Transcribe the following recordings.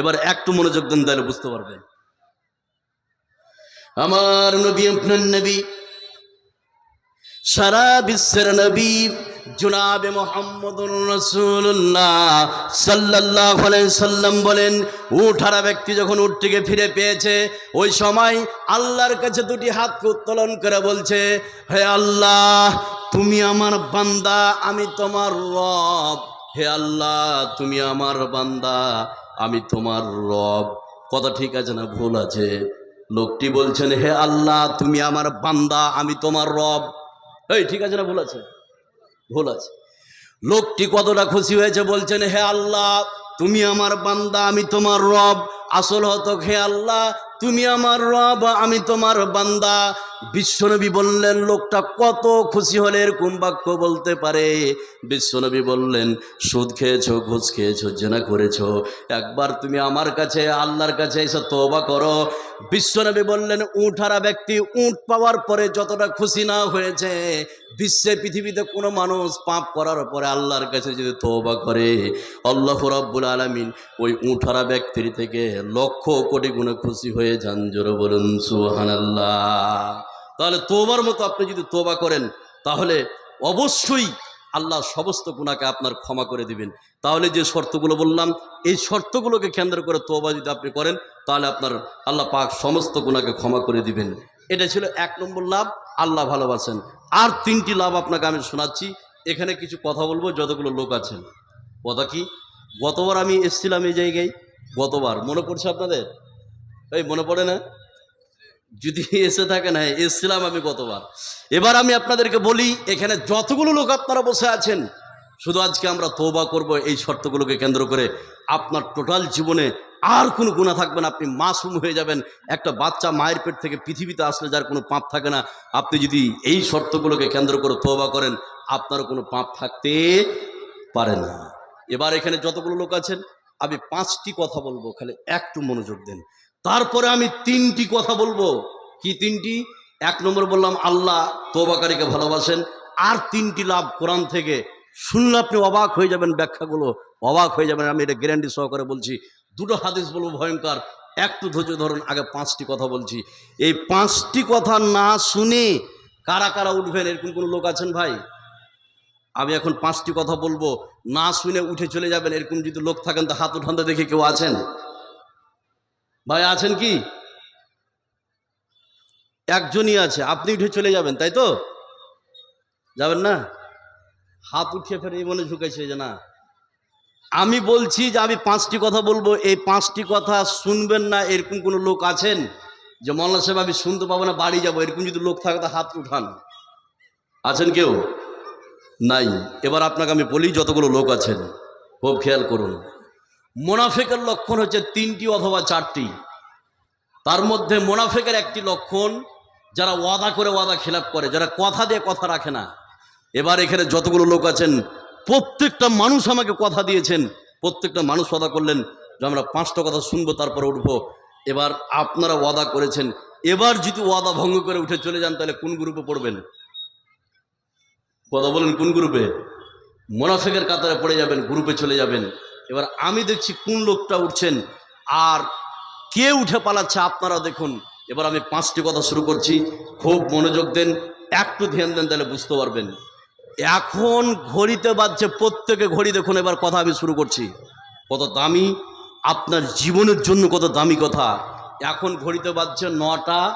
এবার একটু মনোযোগ দেন, তাহলে বুঝতে পারবেন। আমার নবী, আপনার নবী, সারা বিশ্বের নবী, জুনাবে মোহাম্মদুর রসুল্লাহ সাল্লাহ সাল্লাম বলেন, উঠারা ব্যক্তি যখন উঠ থেকে ফিরে পেয়েছে, ওই সময় আল্লাহর কাছে দুটি হাতকে উত্তোলন করে বলছে, হে আল্লাহ, তুমি আমার বান্দা, আমি তোমার রব। হে আল্লাহ, তুমি আমার বান্দা আমি তোমার রব। কথা ঠিক আছে না ভুল আছে? লোকটি বলছেন, হে আল্লাহ, তুমি আমার বান্দা, আমি তোমার রব। এই, ঠিক আছে না ভুল আছে? ভুল আছে। লোকটি কতটা খুশি হয়েছে বলছেন, হে আল্লাহ, তুমি আমার বান্দা, আমি তোমার রব। আসল হতো হে আল্লাহ, তুমি আমার রব, আমি তোমার বান্দা। বিশ্বনবী বললেন, লোকটা কত খুশি হলে এরকম বাক্য বলতে পারে? বিশ্বনবী বললেন, সুদ খেয়েছো, ঘুষ খেয়েছো, জেনা করেছ। একবার তুমি আমার কাছে, আল্লাহর কাছে এসে তোবা করো। বিশ্বনবী বললেন উঠারা ব্যক্তি, উঁট পাওয়ার পরে যতটা খুশি না হয়েছে বিশ্বে পৃথিবীতে কোনো মানুষ পাপ করার পরে আল্লাহর কাছে যদি তোবা করে, আল্লাহ রব্বুল আলমিন ওই উঠারা ব্যক্তির থেকে লক্ষ কোটি গুণে খুশি হয়ে যান। জোরে বলুন সুহান তাহলে তোবার মতো আপনি যদি তোবা করেন, তাহলে অবশ্যই আল্লাহ সমস্ত গুণাকে আপনার ক্ষমা করে দিবেন। তাহলে যে শর্তগুলো বললাম, এই শর্তগুলোকে কেন্দ্র করে তোবা যদি আপনি করেন, তাহলে আপনার আল্লাহ পাক সমস্ত গুণাকে ক্ষমা করে দিবেন। এটা ছিল এক নম্বর লাভ, আল্লাহ ভালোবাসেন। আর তিনটি লাভ আপনাকে আমি শোনাচ্ছি। এখানে কিছু কথা বলব, যতগুলো লোক আছেন। কথা কি? গতবার আমি এসছিলাম এই জায়গায়, গতবার। মনে পড়ছে আপনাদের? এই মনে পড়ে না? যদি এসে থাকে না, এসছিলাম আমি গতবার। এবার আমি আপনাদেরকে বলি, এখানে যতগুলো লোক আপনারা বসে আছেন, শুধু আজকে আমরা তোবা করব, এই শর্তগুলোকে কেন্দ্র করে আপনার টোটাল জীবনে আর কোনো গুণা থাকবে না, আপনি মাসুম হয়ে যাবেন। একটা বাচ্চা মায়ের পেট থেকে পৃথিবীতে আসলে যার কোনো পাপ থাকে না, আপনি যদি এই শর্তগুলোকে কেন্দ্র করে তোবা করেন, আপনার কোনো পাপ থাকতে পারে না। এবার এখানে যতগুলো লোক আছেন, আমি পাঁচটি কথা বলব, খালি একটু মনোযোগ দেন। তারপরে আমি তিনটি কথা বলব। কি তিনটি? এক নম্বর বললাম, আল্লাহ তোবাকারীকে ভালোবাসেন। আর তিনটি লাভ কোরআন থেকে। শুনলে আপনি অবাক হয়ে যাবেন ব্যাখ্যাগুলো। অবাক হয়ে যাবেন, আমি এটা গ্যারান্টি সহকারে বলছি। দুটো হাদিস বলব ভয়ঙ্কর। একটু ধৈর্য ধরুন, আগে পাঁচটি কথা বলছি। এই পাঁচটি কথা না শুনে কারা কারা উঠবেন? এরকম কোনো লোক আছেন ভাই? আমি এখন পাঁচটি কথা বলব। না শুনে উঠে চলে যাবেন, এরকম যদি লোক থাকেন, তো হাত উঠানতে দেখে কেউ আছেন। ভাই, আছেন কি? একজনই আছে, আপনি উঠে চলে যাবেন, তাই তো? যাবেন না? হাত উঠিয়ে ফেরে এই মনে ঝুঁকেছে যে না। আমি বলছি যে আমি পাঁচটি কথা বলব, এই পাঁচটি কথা শুনবেন না, এরকম কোনো লোক আছেন? যে মল্লা সাহেব, আমি শুনতে পাবো না, বাড়ি যাব, এরকম যদি লোক থাকে, তো হাত উঠান। আছেন কেউ? নাই। এবার আপনাকে আমি বলি, যতগুলো লোক আছেন, খুব খেয়াল করুন। মোনাফেকের লক্ষণ হচ্ছে তিনটি অথবা চারটি। তার মধ্যে মোনাফেকের একটি লক্ষণ, যারা ওয়াদা করে ওয়াদা খেলাপ করে, যারা কথা দিয়ে কথা রাখে না। এবার এখানে যতগুলো লোক আছেন, প্রত্যেকটা মানুষ আমাকে কথা দিয়েছেন, প্রত্যেকটা মানুষ ওয়াদা করলেন, যে আমরা পাঁচটা কথা শুনব, তারপরে উঠবো। এবার আপনারা ওয়াদা করেছেন, এবার যদি ওয়াদা ভঙ্গ করে উঠে চলে যান, তাহলে কোন গ্রুপে পড়বেন? কথা বলেন, কোন গ্রুপে? মোনাফেকের কাতারে পড়ে যাবেন, গ্রুপে চলে যাবেন। এবার আমি দেখছি কোন লোকটা উঠছেন আর কে উঠে পালাচ্ছে আপনারা দেখুন। এবার আমি পাঁচটি কথা শুরু করছি। খুব মনোযোগ দেন, একটু ধ্যান দেন, তাহলে বুঝতে পারবেন। এখন ঘড়িতে বাজছে, প্রত্যেকে ঘড়ি দেখুন, এবার কথা আমি শুরু করছি। কত দামি, আপনার জীবনের জন্য কত দামি কথা। এখন ঘড়িতে বাজছে নটা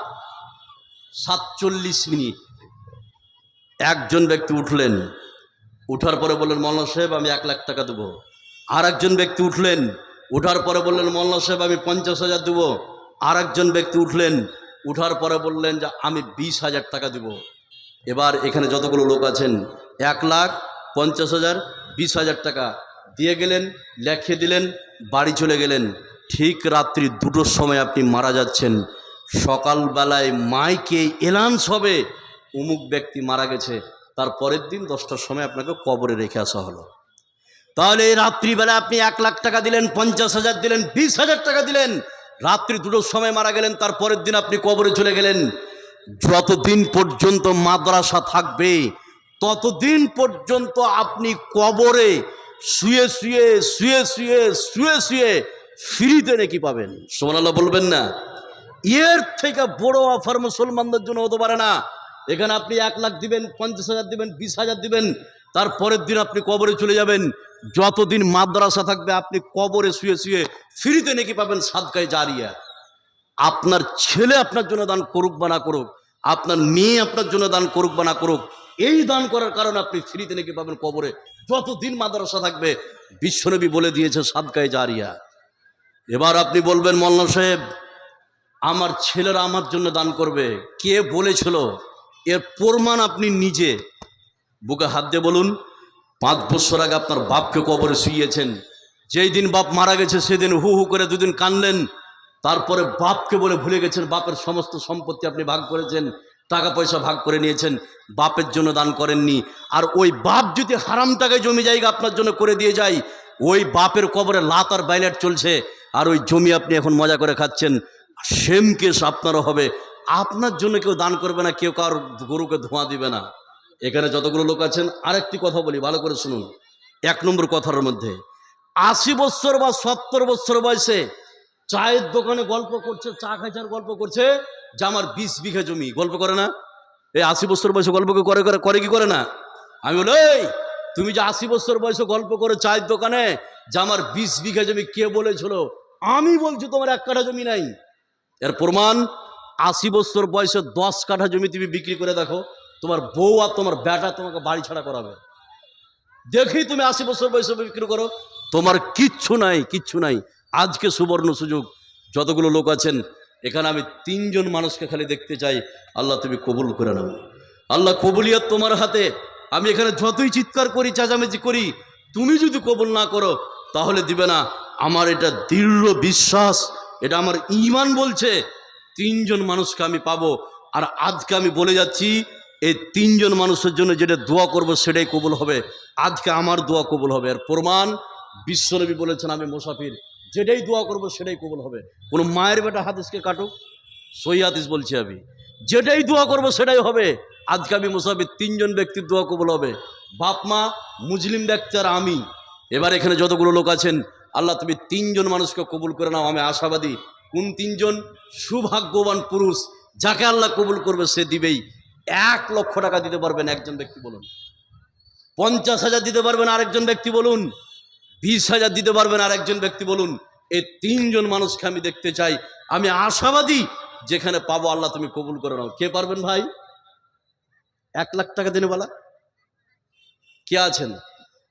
সাতচল্লিশ মিনিট। একজন ব্যক্তি উঠলেন। উঠার পরে বললেন মল্লা সাহেব, আমি এক লাখ টাকা দেবো। আর একজন ব্যক্তি উঠলেন, উঠার পরে বললেন, মল্লা সাহেব, আমি পঞ্চাশ হাজার দেবো। আর একজন ব্যক্তি উঠলেন, উঠার পরে বললেন যে, আমি বিশ হাজার টাকা দেবো। এবার এখানে যতগুলো লোক আছেন, এক লাখ পঞ্চাশ হাজার, বিশ হাজার টাকা দিয়ে গেলেন, লেখে দিলেন, বাড়ি চলে গেলেন। ঠিক রাত্রি দুটোর সময় আপনি মারা যাচ্ছেন। সকালবেলায় মাইকে এলান্স হবে, অমুক ব্যক্তি মারা গেছে। তার পরের দিন দশটার সময় আপনাকে কবরে রেখে আসা হলো। তাহলে রাত্রিবেলা আপনি এক লাখ টাকা দিলেন, পঞ্চাশ হাজার দিলেন, বিশ হাজার টাকা দিলেন। রাত্রি দুটোর সময় মারা গেলেন তার পরের দিন আপনি কবরে চলে গেলেন। যতদিন পর্যন্ত মাদ্রাসা থাকবে, ততদিন পর্যন্ত আপনি কবরে শুয়ে শুয়ে শুয়ে শুয়ে শুয়ে শুয়ে ফ্রিতে নাকি পাবেন। সোমানাল্লাহ বলবেন না। এর থেকে বড় অফার মুসলমানদের জন্য হতে পারে না। এখানে আপনি এক লাখ দিবেন, পঞ্চাশ হাজার দিবেন, বিশ হাজার দিবেন। তারপরের দিন আপনি কবরে চলে যাবেন। যতদিন মাদ্রাসা থাকবে, আপনি কবরে শুয়ে শুয়ে ফ্রিতে নাকি পাবেন সাদকায় জারিয়া। আপনার ছেলে আপনার জন্য দান করুক বা না করুক, আপনার মেয়ে আপনার জন্য দান করুক বা না করুক, এই দান করার কারণে আপনি ফ্রিতে নাকি পাবেন কবরে। যতদিন মাদ্রাসা থাকবে, বিশ্বনবী বলে দিয়েছে সাদকায় জারিয়া। এবার আপনি বলবেন, মল্লা সাহেব, আমার ছেলেরা আমার জন্য দান করবে। কে বলেছিল? এর প্রমাণ আপনি নিজে। বুকে হাত দিয়ে বলুন, পাঁচ বছর আগে আপনার বাপকে কবরে শুইয়েছেন, যেই দিন বাপ মারা গেছে সেদিন হু হু করে দুদিন কানলেন তারপরে বাপকে বলে ভুলে গেছেন, বাপের সমস্ত সম্পত্তি আপনি ভাগ করেছেন, টাকা পয়সা ভাগ করে নিয়েছেন, বাপের জন্য দান করেননি। আর ওই বাপ যদি হারাম টাকায় জমি জায়গা আপনার জন্য করে দিয়ে যায়, ওই বাপের কবরে লাত আর বাইলেট চলছে, আর ওই জমি আপনি এখন মজা করে খাচ্ছেন। সেম কেস আপনারও হবে। আপনার জন্য কেউ দান করবে না, কেউ কার গরুকে ধোঁয়া দিবে না। এখানে যতগুলো লোক আছেন, আরেকটি কথা বলি, ভালো করে শুনুন। এক নম্বর কথার মধ্যে, আশি বছর বা সত্তর বছর বয়সে চায়ের দোকানে গল্প করছে, চা খাইছার গল্প করছে, যে আমার বিশ বিঘা জমি, গল্প করে না? এই আশি বছর বয়সে গল্প করে করে করে কি করে না? আমি বলো, এই, তুমি যে আশি বছর বয়সে গল্প করে চায়ের দোকানে, যে আমার বিশ বিঘা জমি কে বলেছিল? আমি বলছি তোমার এক কাঠা জমি নাই। এর প্রমাণ, আশি বছর বয়সে দশ কাঠা জমি তুমি বিক্রি করে দেখো। তোমার বউ আর তোমার বেটা তোমাকে বাড়ি ছাড়া করাবে। দেখেই তুমি আশি বছর বয়সে বিক্রি করো। তোমার কিচ্ছু নাই কিচ্ছু নাই। আজকে সুবর্ণ সুযোগ। যতগুলো লোক আছেন, এখানে আমি তিনজন মানুষকে খালি দেখতে চাই। আল্লাহ তুমি কবুল করে নাও। আল্লাহ কবুলিয়াত তোমার হাতে। আমি এখানে যতই চিৎকার করি, চেঁচামেচি করি, তুমি যদি কবুল না করো, তাহলে দিবে না। আমার এটা দৃঢ় বিশ্বাস, এটা আমার ইমান বলছে। তিনজন মানুষকে আমি পাবো। আর আজকে আমি বলে যাচ্ছি এই তিনজন মানুষের জন্য যেটা দোয়া করব সেটাই কবুল হবে। আজকে আমার দোয়া কবুল হবে। আর প্রমাণ বিশ্বনবী বলেছেন, আমি মোসাফির। যেটাই দোয়া করব সেটাই কবুল হবে। কোনো মায়ের বেটা হাদিসকে কাটুক সই হাদিস বলছি আমি। যেটাই দোয়া করব সেটাই হবে। আজকে আমি মুসাফির তিনজন ব্যক্তির দোয়া কবুল হবে। বাপ, মা, মুসলিম ব্যক্তি আর আমি। এবার এখানে যতগুলো লোক আছেন, আল্লাহ তুমি তিনজন মানুষকে কবুল করে নাও। আমি আশাবাদী, কোন তিনজন? সুভাগ্যবান পুরুষ, যাকে আল্লাহ কবুল করবে সে দিবেই। এক লক্ষ টাকা দিতে পারবেন একজন ব্যক্তি বলুন। পঞ্চাশ হাজার দিতে পারবেন আরেকজন ব্যক্তি বলুন। বিশ হাজার দিতে পারবেন আরেকজন ব্যক্তি বলুন। এই তিনজন মানুষকে আমি দেখতে চাই। আমি আশাবাদী যেখানে পাবো আল্লাহ তুমি কবুল করে নাও। কে পারবেন ভাই? এক লাখ টাকা দিনে বলা। কে আছেন?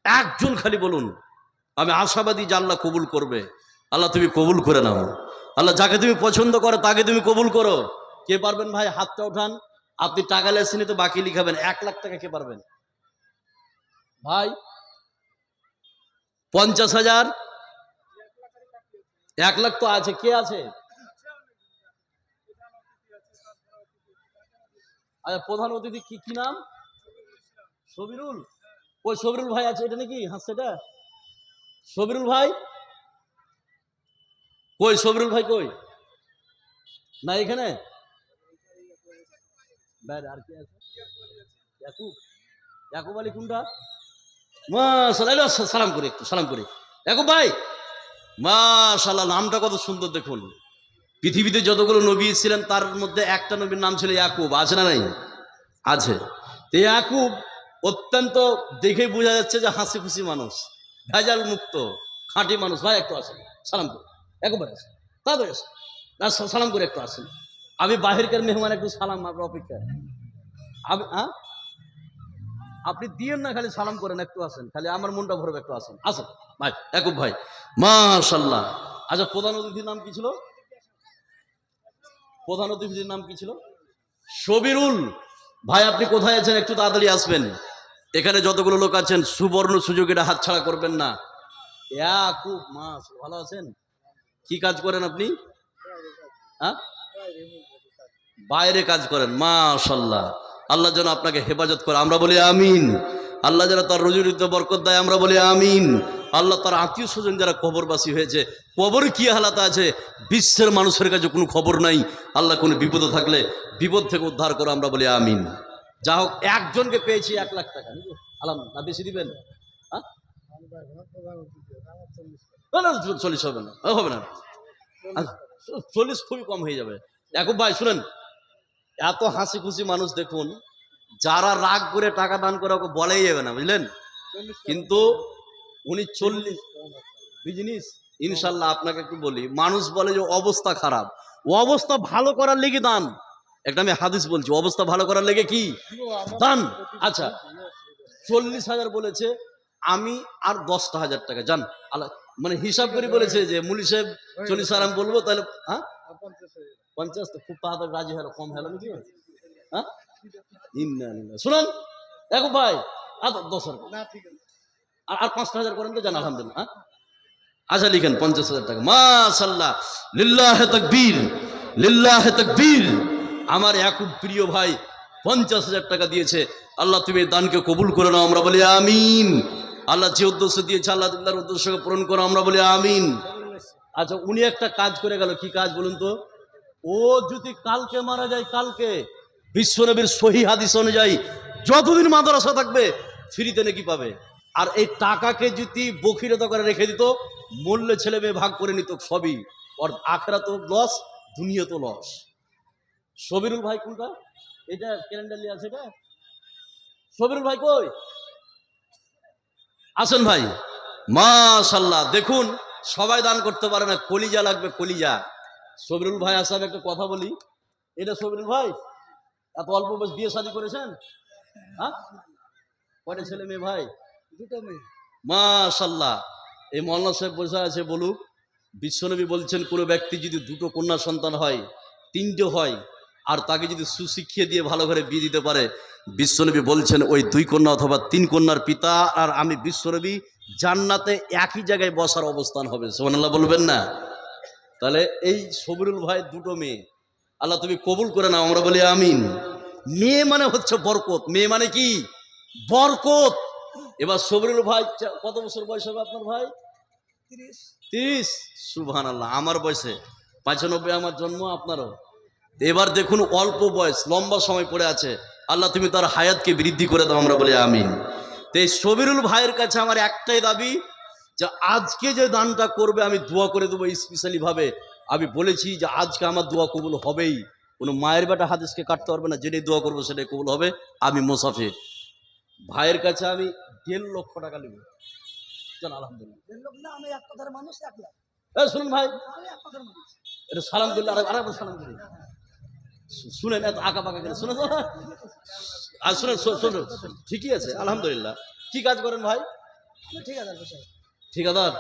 একজন খালি বলুন। আমি আশাবাদী যে আল্লাহ কবুল করবে। আল্লাহ তুমি কবুল করে নাও। আল্লাহ যাকে তুমি পছন্দ করো, তাকে তুমি কবুল করো। কে পারবেন ভাই? হাতটা ওঠান। আপনি টাকা লেসিনে তো বাকি লিখাবেন, এক লাখ টাকা কে পারবেন? ভাই, পঞ্চাশ হাজার, এক লাখ তো আছে, কে আছে? আচ্ছা প্রধান অতিথি কি কি নাম? সবিরুল ওই সবিরুল ভাই আছে, এটা নাকি? হাসছে এটা? সবিরুল ভাই? কই সবিরুল ভাই কই? না এখানে? বাইরে আর কি আছে? ইয়াকুব। ইয়াকুব আলী কোনটা? সালাম করি একটু, সালাম করি। ইয়াকুব ভাই মাশাল্লাহ নামটা কত সুন্দর দেখুন। পৃথিবীতে যতগুলো নবী ছিলেন, তার মধ্যে একটা নবীর নাম ছিল ইয়াকুব। আছে না নাই? আছে। তো ইয়াকুব অত্যন্ত দেখেই বোঝা যাচ্ছে যে হাসি খুশি মানুষ, ভেজাল মুক্ত, খাঁটি মানুষ। ভাই, একটু আসেন, সালাম করে। একবার আসেন, তাড়াতাড়ি আসেন। সালাম করে, একটু আসেন। আমি বাহিরকার মেহমান একটু সালাম আপনার অপেক্ষায়। আমি হ্যাঁ? আপনি দিয়েন না, খালি সালাম করেন, একটু আসেন। খালি আমার মনটা ভরবে, একটু আসেন। আসেন। ভাই, একুব ভাই মাশাল্লাহ আচ্ছা প্রধান অতিথির নাম কি ছিল? প্রধান অতিথির নাম কি ছিল? সবিরুল ভাই, আপনি কোথায় আছেন? একটু তাড়াতাড়ি আসবেন। এখানে যতগুলো লোক আছেন, সুবর্ণ সুযোগ এটা হাতছাড়া করবেন না। খুব মাস ভালো আছেন? কি কাজ করেন আপনি? হ্যাঁ? বাইরে কাজ করেন মাশাল্লাহ আল্লাহ যেন আপনাকে হেফাজত করে, আমরা বলি আমিন। আল্লাহ যেন তার রুজিতে বরকত দেয়, আমরা বলি আমিন। আল্লাহ তার আত্মীয় স্বজন যারা কবরবাসী হয়েছে, কবর কি হালাতে আছে? বিশ্বের মানুষের কাছে কোনো খবর নাই। আল্লাহ কোনো বিপদ থাকলে বিপদ থেকে উদ্ধার করো, আমরা বলি আমিন। যা হোক, একজনকে পেয়েছি এক লাখ টাকা? আলাম, না বেশি দিবেন? চল্লিশ হবে না। হবে না। চল্লিশ খুবই কম হয়ে যাবে। এখন ভাই, শুনেন, এত হাসি খুশি মানুষ দেখুন, যারা রাগ করে টাকা দান করে ওকে বলাই যাবে না, বুঝলেন? কিন্তু উনি চল্লিশ বিজনেস ইনশাল্লাহ আপনাকে একটু বলি, মানুষ বলে যে অবস্থা খারাপ। ও অবস্থা ভালো করার লেগে দান। একটা আমি হাদিস বলছি, অবস্থা ভালো করার লেগে কি? দান। আচ্ছা চল্লিশ হাজার বলেছে, আমি আর দশটা হাজার টাকা আলা মানে হিসাব করে বলেছে যে মুলি সাহেব, চল্লিশ হাজার বলব, তাহলে হ্যাঁ? পঞ্চাশ তো খুব তাড়াতাড়ি রাজি হলো কম হলো নাকি? হ্যাঁ। শুনুন দেখো ভাই আর দশ হাজার। আর আর পাঁচটা হাজার করেন তো জান আলহামদুলিল্লাহ হ্যাঁ? আচ্ছা লিখেন পঞ্চাশ হাজার টাকা। মাশাল্লাহ লিল্লাহ তকবীর লিল্লাহ তকবীর। আমার একুব প্রিয় ভাই পঞ্চাশ হাজার টাকা দিয়েছে। আল্লাহ তুমি দানকে কবুল করে নাও আমরা বলি আমিন। আল্লাহ যে উদ্দেশ্য দিয়েছে আল্লাহ উদ্দেশ্যকে পূরণ করো আমরা বলি আমিন। আচ্ছা উনি একটা কাজ করে গেল। কি কাজ বলুন তো? ও যদি কালকে মারা যায়, কালকে বিশ্বনবীর সহি হাদিস অনুযায়ী যতদিন মাদ্রাসা থাকবে, ফ্রিতে নাকি পাবে। আর এই টাকাকে যদি বখিরতা করে রেখে দিত, মূল্যে ছেলে মেয়ে ভাগ করে নিত সবই। ওর আখরা তো লস দুনিয়া তো লস সবিরুল ভাই কোনটা? এটা ক্যালেন্ডার নিয়ে আছে এটা সবিরুল ভাই কই? আসেন ভাই। মাশাল্লাহ দেখুন, সবাই দান করতে পারে না, কলিজা লাগবে কলিজা। সবিরুল ভাই আসাম একটা কথা বলি। এটা সবিরুল ভাই এত অল্প বয়স বিয়ে শাদী করেছেন? হ্যাঁ? কয়টা ছেলে মেয়ে ভাই? দুটো মেয়ে। মাশাল্লাহ। এই মৌলানা সাহেব বসে আছে বলুক বিশ্বনবী বলছেন কোনো ব্যক্তি যদি দুটো কন্যা সন্তান হয় তিনটে হয় আর তাকে যদি সুশিক্ষিয়ে দিয়ে ভালো করে বিয়ে দিতে পারে বিশ্বনবী বলছেন ওই দুই কন্যা অথবা তিন কন্যার পিতা আর আমি বিশ্বনবী জান্নাতে একই জায়গায় বসার অবস্থান হবে। সোমানাল্লাহ বলবেন না? তাহলে এই সবিরুল ভাই দুটো মেয়ে। আল্লাহ তুমি কবুল করে নাও আমরা বলি আমিন। মেয়ে মানে হচ্ছে বরকত। মেয়ে মানে কি? বরকত। এবার সবরুল ভাই কত বছর বয়স হবে আপনার ভাই? তিরিশ। তিরিশ? সুবহান আল্লাহ আমার বয়সে। পঁচানব্বই আমার জন্ম আপনারও। এবার দেখুন অল্প বয়স লম্বা সময় পড়ে আছে। আল্লাহ তুমি তার হায়াতকে বৃদ্ধি করে দাও আমরা বলি আমিন। তো এই সবিরুল ভাইয়ের কাছে আমার একটাই দাবি যে আজকে যে দানটা করবে আমি দোয়া করে দেবো স্পেশালি ভাবে আমি বলেছি যে আজকে আমার দোয়া কবুল হবেই। কোনো মায়ের বেটা হাদিসকে কাটতে পারবে না যেটাই দোয়া করব সেটাই কবুল হবে। আমি মোসাফির। ভাইয়ের কাছে আমি দেড় লক্ষ টাকা নেব। আলহামদুলিল্লাহ। শুনুন ভাই। এটা সালাম দিল্লা আর আরেকবার সালাম দিলি শুনেন এত আঁকা পাকা করে শুনে আর শুনেন শো- শোনো ঠিকই আছে আলহামদুলিল্লাহ। কি কাজ করেন ভাই? ঠিক আছে ঠিকাদার?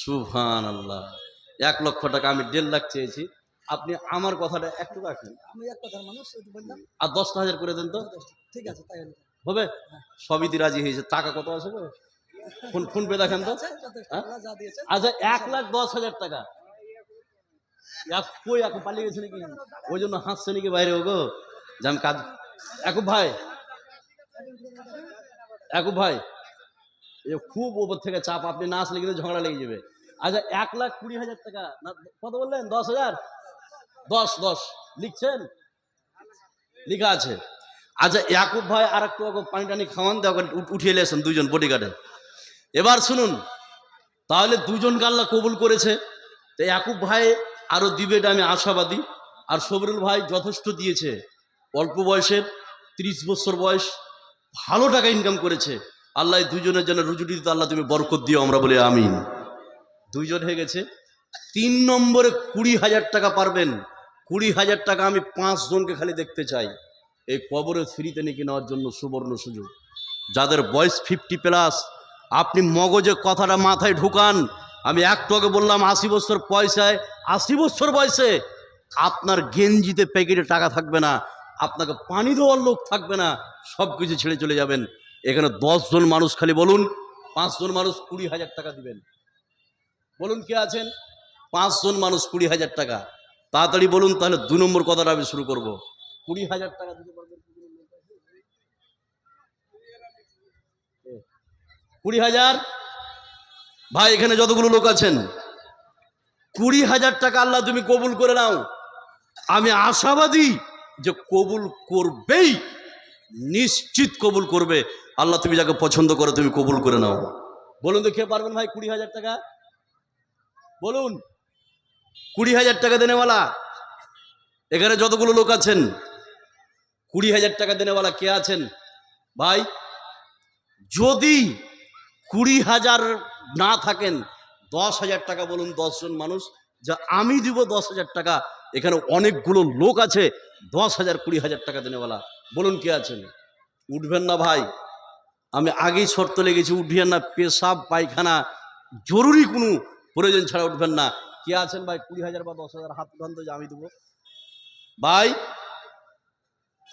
সুভান আল্লাহ এক লক্ষ টাকা আমি দেড় লাখ চেয়েছি। আপনি আমার কথাটা একটু রাখেন। আমি এক কথার মানুষ বললাম। আর দশটা হাজার করে দেন তো। ঠিক আছে তাই হবে? সবই দিয়ে রাজি হয়েছে। টাকা কত আছে ফোন ফোন পে দেখেন তো। হ্যাঁ? আচ্ছা এক লাখ দশ হাজার টাকা। এক কই এখন পালিয়ে গেছে নাকি? ওই জন্য হাসছে নাকি বাইরে ওগো যে আমি কাজ একুব ভাই। একুব ভাই। যে খুব ওপর থেকে চাপ, আপনি না আসলে কিন্তু ঝগড়া লেগে যাবে। আচ্ছা এক লাখ কুড়ি হাজার টাকা, না, কত বললেন? দশ হাজার? দশ দশ। লিখছেন? লিখা আছে। আচ্ছা ইয়াকুব ভাই আর একটু পানি টানি খাওয়ান দেওয়া উঠিয়ে এসেন দুজন বডিগার্ডে এবার শুনুন, তাহলে দুজন গাল্লা কবুল করেছে। তো ইয়াকুব ভাই আরও দিবে আমি আশাবাদী। আর সবরুল ভাই যথেষ্ট দিয়েছে। অল্প বয়সের, তিরিশ বছর বয়স, ভালো টাকা ইনকাম করেছে। আল্লাহ দুজনের জন্য রুজুটি দিতে আল্লাহ তুমি বরকত দিও, আমরা বলি আমিন। দুইজন হয়ে গেছে। তিন নম্বরে কুড়ি হাজার টাকা পারবেন। কুড়ি হাজার টাকা আমি পাঁচ জনকে খালি দেখতে চাই। এই কবরে ফ্রিতে নাকি নেওয়ার জন্য সুবর্ণ সুযোগ। যাদের বয়স ফিফটি প্লাস আপনি মগজে কথাটা মাথায় ঢুকান। আমি একটু আগে বললাম, আশি বছর পয়সায়, আশি বছর বয়সে আপনার গেঞ্জিতে প্যাকেটে টাকা থাকবে না, আপনাকে পানি দেওয়ার লোক থাকবে না সব কিছু ছেড়ে চলে যাবেন। এখানে জন মানুষ খালি বলুন পাঁচজন মানুষ কুড়ি হাজার টাকা দিবেন। বলুন কে আছেন? পাঁচজন মানুষ কুড়ি হাজার টাকা। তাড়াতাড়ি বলুন, তাহলে দু নম্বর কথাটা আমি শুরু করব। কুড়ি হাজার টাকা দিতে পারবেন কুড়ি হাজার? ভাই, এখানে যতগুলো লোক আছেন, কুড়ি হাজার টাকা আল্লাহ তুমি কবুল করে নাও। আমি আশাবাদী যে কবুল করবেই। নিশ্চিত কবুল করবে। আল্লাহ তুমি যাকে পছন্দ করো, তুমি কবুল করে নাও। বলুন তো কে পারবেন ভাই কুড়ি হাজার টাকা? বলুন, কুড়ি হাজার টাকা দেনেওয়ালা? এখানে যতগুলো লোক আছেন, কুড়ি হাজার টাকা দেনেওয়ালা কে আছেন? ভাই, যদি কুড়ি হাজার না থাকেন, দশ হাজার টাকা বলুন দশজন মানুষ, যা আমি দিব দশ হাজার টাকা, এখানে অনেকগুলো লোক আছে, দশ হাজার, কুড়ি হাজার টাকা দেনেওয়ালা। বলুন কে আছেন? উঠবেন না ভাই। আমি আগেই শর্ত লেগেছি উঠিয়েন না। পেশাব, পায়খানা, জরুরি কোনো প্রয়োজন ছাড়া উঠবেন না। কে আছেন ভাই? কুড়ি হাজার বা দশ হাজার হাত উঠান আমি দেবো। ভাই,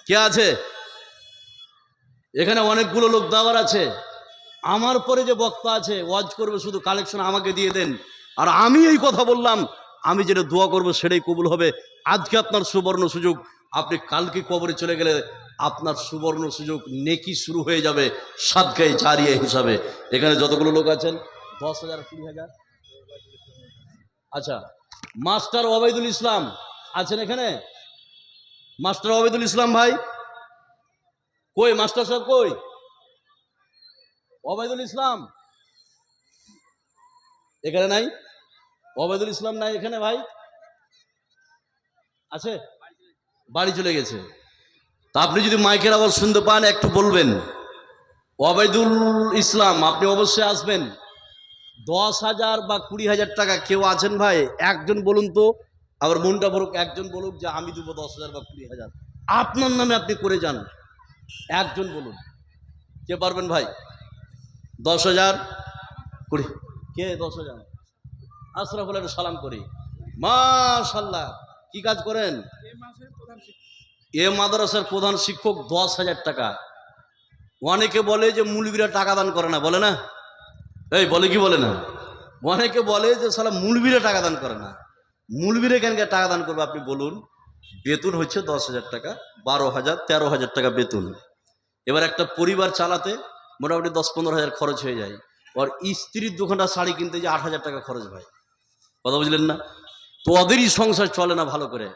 কে আছে? এখানে অনেকগুলো লোক দেওয়ার আছে। আমার পরে যে বক্তা আছে ওয়াজ করবে শুধু কালেকশন আমাকে দিয়ে দেন। আর আমি এই কথা বললাম, আমি যেটা দোয়া করব সেটাই কবুল হবে। আজকে আপনার সুবর্ণ সুযোগ। আপনি কালকে কবরে চলে গেলে আপনার সুবর্ণ সুযোগ নেকি শুরু হয়ে যাবে সাতগাই চারিয়ে হিসাবে। এখানে যতগুলো লোক আছেন? দশ হাজার, কুড়ি হাজার? আচ্ছা মাস্টার ওবায়দুল ইসলাম আছেন এখানে? মাস্টার ওবায়দুল ইসলাম ভাই? কই, মাস্টার সাহেব কই? ওবায়দুল ইসলাম? এখানে নাই? ওবায়দুল ইসলাম নাই এখানে ভাই? আছে? বাড়ি চলে গেছে। তা আপনি যদি মাইকের আওয়াজ শুনতে পান, একটু বলবেন। ওবায়দুল ইসলাম, আপনি অবশ্যই আসবেন। দশ হাজার বা কুড়ি হাজার টাকা কেউ আছেন ভাই? একজন বলুন তো আবার মনটা বলুক একজন বলুক যে আমি দেবো দশ হাজার বা কুড়ি হাজার। আপনার নামে আপনি করে যান। একজন বলুন। কে পারবেন ভাই? দশ হাজার, কুড়ি, কে দশ হাজার? আশরাফ একটু সালাম করি। মাশাল্লাহ, কি কাজ করেন? এ মাদ্রাসার প্রধান শিক্ষক দশ হাজার টাকা। অনেকে বলে যে মুলবিরা টাকা দান করে না, বলে না? এই, বলে কি বলে না? অনেকে বলে যে সালা মুলবিরা টাকা দান করে না। মুলবিরা কেনকে টাকা দান করবে আপনি বলুন। বেতন হচ্ছে দশ হাজার টাকা, বারো হাজার, তেরো হাজার টাকা বেতন। এবার একটা পরিবার চালাতে মোটামুটি দশ পনেরো হাজার খরচ হয়ে যায়। ওর স্ত্রীর দোকানটা শাড়ি কিনতে যে আট হাজার টাকা খরচ হয়। কথা বুঝলেন না? তো ওদেরই সংসার চলে না ভালো করে।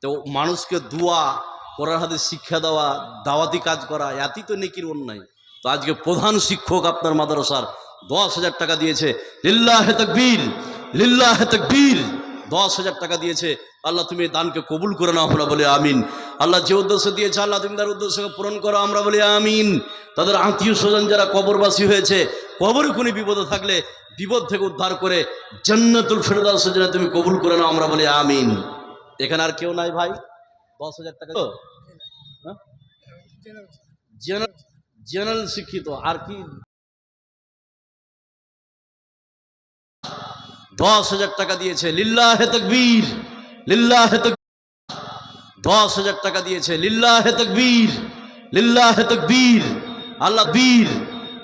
তো মানুষকে দোয়া করার হাতে শিক্ষা দেওয়া, দাওয়াতি কাজ করা, এতই তো নেকির অন্যায়। তো আজকে প্রধান শিক্ষক আপনার মাদ্রাসার দশ হাজার টাকা দিয়েছে। লিল্লাহ তকবীর লিল্লাহ তকবীর, দশ হাজার টাকা দিয়েছে। আল্লাহ তুমি দানকে কবুল করে নাও আমরা বলে আমিন। আল্লাহ যে উদ্দেশ্য দিয়েছে, আল্লাহ তুমি তার উদ্দেশ্যকে পূরণ করো আমরা বলি আমিন। তাদের আত্মীয় স্বজন যারা কবরবাসী হয়েছে, কবর কোনো বিপদে থাকলে, বিপদ থেকে উদ্ধার করে জান্নাতুল ফেরদাউস যেন তুমি কবুল করে নাও আমরা বলি আমিন। এখানে আর কেউ নাই ভাই? দশ হাজার টাকা হ্যাঁ? জেনারেল জেনারেল শিক্ষিত আর কি? দশ হাজার টাকা দিয়েছে লিল্লাহ তকবীর লিল্লাহ দশ হাজার টাকা দিয়েছে লিল্লাহ তকবীর লিল্লাহ তকবীর। আল্লাহ বীর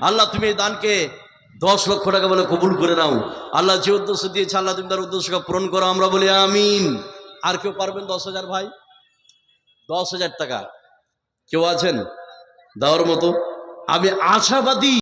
আল্লাহ তুমি এই দানকে দশ লক্ষ টাকা বলে কবুল করে নাও। আল্লাহ যে উদ্দেশ্য দিয়েছে আল্লাহ তুমি তার উদ্দেশ্যকে পূরণ করো আমরা বলি আমিন। আর কেউ পারবেন দশ হাজার ভাই? দশ হাজার টাকা। কেউ আছেন? দেওয়ার মতো? আমি আশাবাদী।